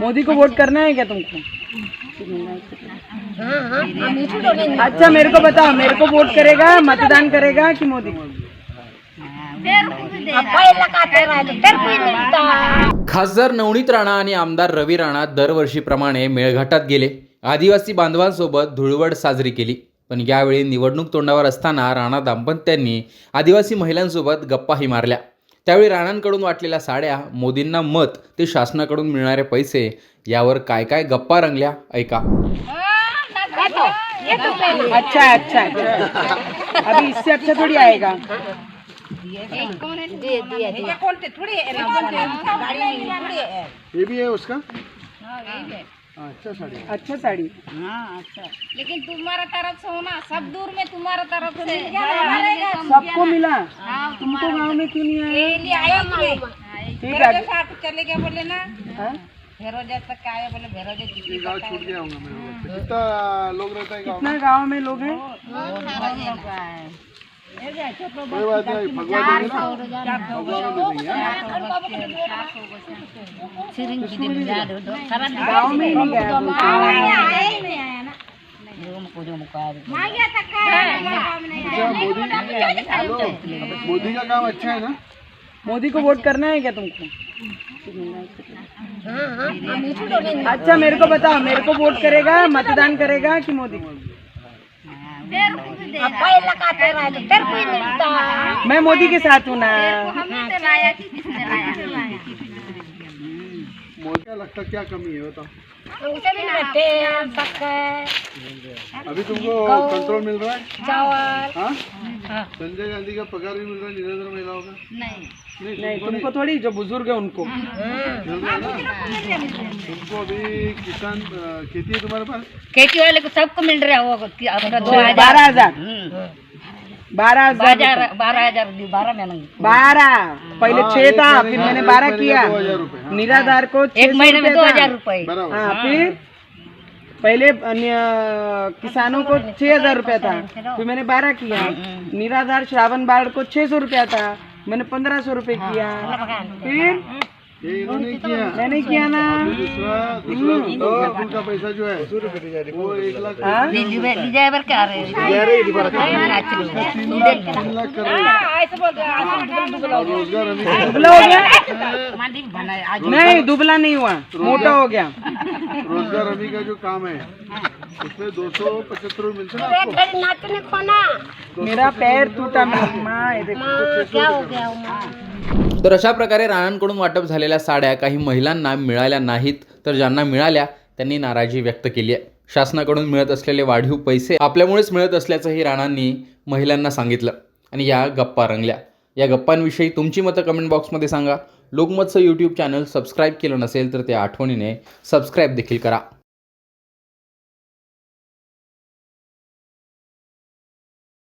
मोदी को वोट करना है क्या तुमको? अच्छा मेरे को बताओ मेरे को वोट करेगा मतदान करेगा कि मोदी? खासदार नवनीत राणा आणि आमदार रवी राणा दरवर्षीप्रमाणे मेळघाटात गेले. आदिवासी बांधवांसोबत धुळवड साजरी केली. पण यावेळी निवडणूक तोंडावर असताना राणा दाम्पत्यांनी आदिवासी महिलांसोबत गप्पाही मारल्या. त्यावेळी राणांकडून वाटलेल्या साड्या मोदींना मत ते शासनाकडून मिळणारे पैसे यावर काय काय गप्पा रंगल्या? ऐका. अच्छा अच्छा अच्छा. अभी इससे अच्छा थोड़ी आएगा. ये भी है उसका? अच्छा साड़ी। अच्छा साड़ी। लेकिन तुम्हारा तरफ़ से हो ना सब दूर में तुम्हारा तरफ़ से। सबको मिला। तुमको गाँव में क्यों नहीं आया? आए ठीक है साथ चले गए बोले ना। हाँ? भेरोजा तक आए बोले भेरोजा गाँव छूट गया होगा है। कितना लोग रहता है गाँव कितना गाँव में लोग हैं। कोई बात नहीं भगवा देंगे ना भगवा में नहीं गया मोदी का काम अच्छा है ना मोदी को वोट करना है क्या तुमको अच्छा मेरे को बताओ, मेरे को वोट करेगा, मतदान करेगा कि मोदी? मैं मोदी के साथ हूँ ना। हमने लाया कि किसने लाया मोदी लगता क्या कमी है। बताओ अभी तुमको कंट्रोल मिल रहा है? हाँ? संजय गांधी का पगार भी मिल रहा है निरंतर महिलाओं का? नहीं। नहीं नहीं तुमको थोड़ी जो बुज़ुर्ग है उनको। है। तुमको अभी किसान खेती है तुम्हारे पास? खेती वाले को सबको मिल रहा है वो दो हज़ार। बारह हज़ार बारह हज़ार बारह बारह हज़ार बारह में नहीं। बारह। पहले हाँ, छह था फिर मैंने बारह किया। दो हज़ार हाँ। निराधार को एक महीने में दो हज़ार रूपए। हाँ। फिर? पहले अन्य किसानों को छह हज़ार रूपया था फिर मैंने बारह किया। निराधार श्रावण बाढ़ को छह सौ रूपया था मैंने पंद्रह सौ रुपये किया। फिर ये इन्होंने किया। मैंने किया ना। दूसरा दूसरा का पैसा जो है वो एक लाख हाँ? क्या हैं। हो। गया। नहीं दुबला नहीं हुआ। मोटा हो गया। रोज़गार हमी का जो काम है उसमें दो सौ पचहत्तर मिलते ना। मेरा पैर टूटा माँ ये देखो। तर अशा प्रकारे राणांकडून वाटप झालेल्या साड्या काही महिलांना मिळाल्या नाहीत. तर ज्यांना मिळाल्या त्यांनी नाराजी व्यक्त केली आहे. शासनाकडून मिळत असलेले वाढीव पैसे आपल्यामुळेच मिळत असल्याचंही राणांनी महिलांना सांगितलं आणि या गप्पा रंगल्या. या गप्पांविषयी तुमची मतं कमेंट बॉक्समध्ये सांगा. लोकमतचं यूट्यूब चॅनल सबस्क्राईब केलं नसेल तर ते आठवणीने सबस्क्राईब देखील करा.